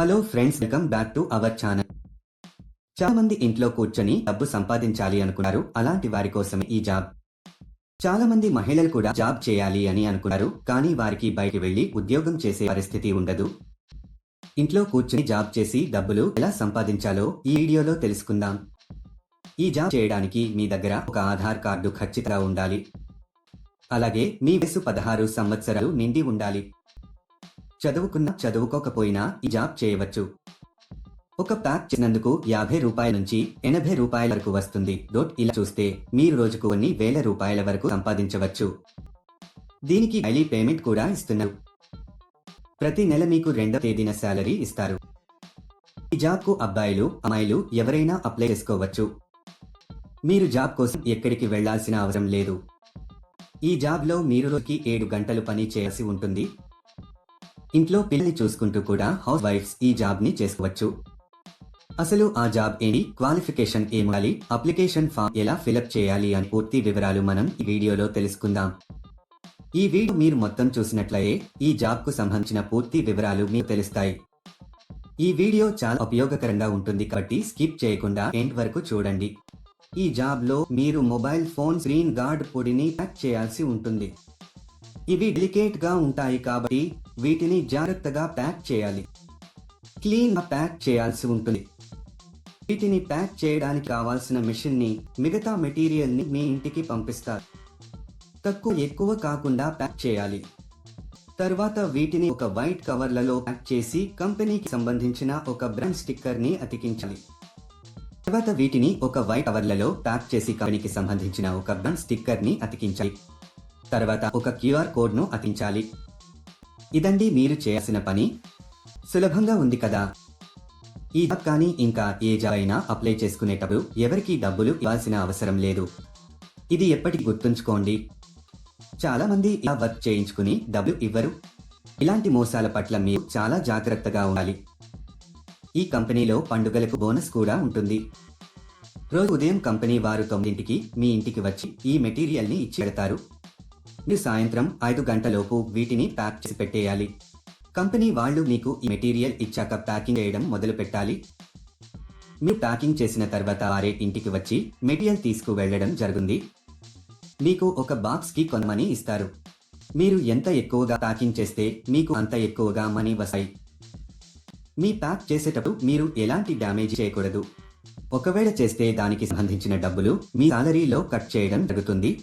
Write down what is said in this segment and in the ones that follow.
Hello friends welcome back to our channel. చాలా మంది ఇంట్లో కూర్చొని డబ్బు సంపాదించాలి అనుకున్నారు. అలాంటి వారి కోసమే ఈ జాబ్. చాలా మంది మహిళలు కూడా జాబ్ చేయాలి అని అనుకున్నారు. కానీ వారికి బయటికి వెళ్ళి ఉద్యోగం చేసే పరిస్థితి ఉండదు. ఇంట్లో కూర్చొని జాబ్ చేసి డబ్బులు ఎలా సంపాదించాలో ఈ వీడియోలో తెలుసుకుందాం. ఈ జాబ్ చేయడానికి మీ దగ్గర ఒక ఆధార్ కార్డు ఖచ్చితంగా ఉండాలి. అలాగే మీ వయసు పదహారు సంవత్సరాలు నిండి ఉండాలి. చదువుకున్నా చదువుకోకపోయినా ఈ జాబ్ చేయవచ్చు. ఒక ప్యాక్ చేసినందుకు యాభై రూపాయల నుంచి ఎనభై రూపాయల వరకు వస్తుంది. డోట్ ఇలా చూస్తే మీరు రోజుకు కొన్ని వేల రూపాయల వరకు సంపాదించవచ్చు. దీనికి డైలీ పేమెంట్ కూడా ఇస్తున్నారు. ప్రతి నెల మీకు రెండవ తేదీన శాలరీ ఇస్తారు. ఈ జాబ్కు అబ్బాయిలు అమ్మాయిలు ఎవరైనా అప్లై చేసుకోవచ్చు. మీరు జాబ్ కోసం ఎక్కడికి వెళ్ళాల్సిన అవసరం లేదు. ఈ జాబ్లో మీరు రోజుకి ఏడు గంటలు పని చేయాల్సి ఉంటుంది. ఇంట్లో పిల్లల్ని చూసుకుంటూ కూడా హౌస్ వైఫ్స్ ఈ జాబ్ని చేసుకోవచ్చు. అసలు ఆ జాబ్ ఏంటి? క్వాలిఫికేషన్ ఏమాలి అప్లికేషన్ ఫామ్ ఎలా ఫిలప్ చేయాలి అని పూర్తి వివరాలు మనం ఈ వీడియోలో తెలుసుకుందాం. ఈ వీడియో మీరు మొత్తం చూసినట్లయితే ఈ జాబ్కు సంబంధించిన పూర్తి వివరాలు మీకు తెలుస్తాయి. ఈ వీడియో చాలా ఉపయోగకరంగా ఉంటుంది కాబట్టి స్కిప్ చేయకుండా ఎండ్ వరకు చూడండి. ఈ జాబ్లో మీరు మొబైల్ ఫోన్ స్క్రీన్ గార్డ్ పొడిని ప్యాక్ చేయాల్సి ఉంటుంది. ఇవి డెలికేట్గా ఉంటాయి కాబట్టి వీటిని జాగ్రత్తగా ప్యాక్ చేయాలి. క్లీన్గా ప్యాక్ చేయాల్సి ఉంటుంది. వీటిని ప్యాక్ చేయడానికి కావాల్సిన మిషన్ని మిగతా మెటీరియల్ని మీ ఇంటికి పంపిస్తారు. తక్కువ ఎక్కువ కాకుండా ప్యాక్ చేయాలి. తర్వాత వీటిని ఒక వైట్ కవర్లలో ప్యాక్ చేసి కంపెనీకి సంబంధించిన ఒక బ్రాండ్ స్టిక్కర్ని అతికించాలి. తర్వాత వీటిని ఒక వైట్ కవర్లలో ప్యాక్ చేసి కంపెనీకి సంబంధించిన ఒక బ్రాండ్ స్టిక్కర్ని అతికించాలి. తర్వాత ఒక క్యూఆర్ కోడ్ను అతికించాలి. ఇదండి మీరు చేయాల్సిన పని? సులభంగా ఉంది కదా. ఈ జాబ్ కానీ ఇంకా ఏ జాబ్ అయినా అప్లై చేసుకునేటప్పుడు ఎవరికీ డబ్బులు ఇవ్వాల్సిన అవసరం లేదు. ఇది ఎప్పటికి గుర్తుంచుకోండి. చాలామంది ఇలా వర్క్ చేయించుకుని డబ్బులు ఇవ్వరు. ఇలాంటి మోసాల పట్ల మీరు చాలా జాగ్రత్తగా ఉండాలి. ఈ కంపెనీలో పండుగలకు బోనస్ కూడా ఉంటుంది. రోజు ఉదయం కంపెనీ వారు తొమ్మిదింటికి మీ ఇంటికి వచ్చి ఈ మెటీరియల్ని ఇచ్చి పెడతారు. మీరు సాయంత్రం ఐదు గంటలోపు వీటిని ప్యాక్ చేసి పెట్టేయాలి. కంపెనీ వాళ్ళు మీకు ఈ మెటీరియల్ ఇచ్చాక ప్యాకింగ్ చేయడం మొదలు పెట్టాలి. మీరు ప్యాకింగ్ చేసిన తర్వాత వారే ఇంటికి వచ్చి మెటీరియల్ తీసుకు వెళ్ళడం జరుగుంది. మీకు ఒక బాక్స్కి కొనమని ఇస్తారు. మీరు ఎంత ఎక్కువగా ప్యాకింగ్ చేస్తే మీకు అంత ఎక్కువగా మనీ వస్తాయి. మీ ప్యాక్ చేసేటప్పుడు మీరు ఎలాంటి డ్యామేజ్ చేయకూడదు. ఒకవేళ చేస్తే దానికి సంబంధించిన డబ్బులు మీ సాలరీలో కట్ చేయడం జరుగుతుంది.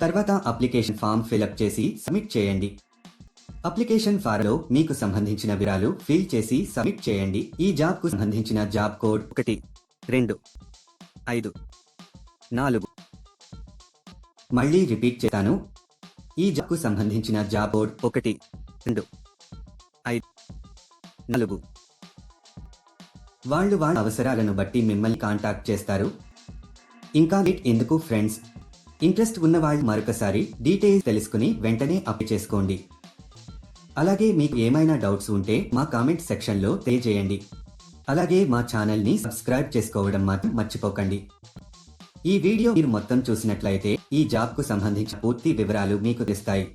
తర్వాత అప్లికేషన్ ఫామ్ ఫిలప్ చేసి సబ్మిట్ చేయండి. అప్లికేషన్ ఫారంలో మీకు సంబంధించిన వివరాలు ఫిల్ చేసి సబ్మిట్ చేయండి. ఈ జాబ్కు సంబంధించిన జాబ్ కోడ్ ఒకటి రెండు ఐదు నాలుగు. మళ్ళీ రిపీట్ చేస్తాను. ఈ జాబ్కు సంబంధించిన జాబ్ కోడ్ ఒకటి రెండు ఐదు నాలుగు. వాళ్ళు వాళ్ళ అవసరాలను బట్టి మిమ్మల్ని కాంటాక్ట్ చేస్తారు. ఇంకా లేట్ ఎందుకు ఫ్రెండ్స్? ఇంట్రెస్ట్ ఉన్న వాళ్ళు మరొకసారి డీటెయిల్స్ తెలుసుకుని వెంటనే అప్ చేసుకోండి. అలాగే మీకు ఏమైనా డౌట్స్ ఉంటే మా కామెంట్ సెక్షన్లో తెలియజేయండి. అలాగే మా ఛానల్ని సబ్స్క్రైబ్ చేసుకోవడం మాత్రం మర్చిపోకండి. ఈ వీడియో మీరు మొత్తం చూసినట్లయితే ఈ జాబ్కు సంబంధించిన పూర్తి వివరాలు మీకు తెస్తాయి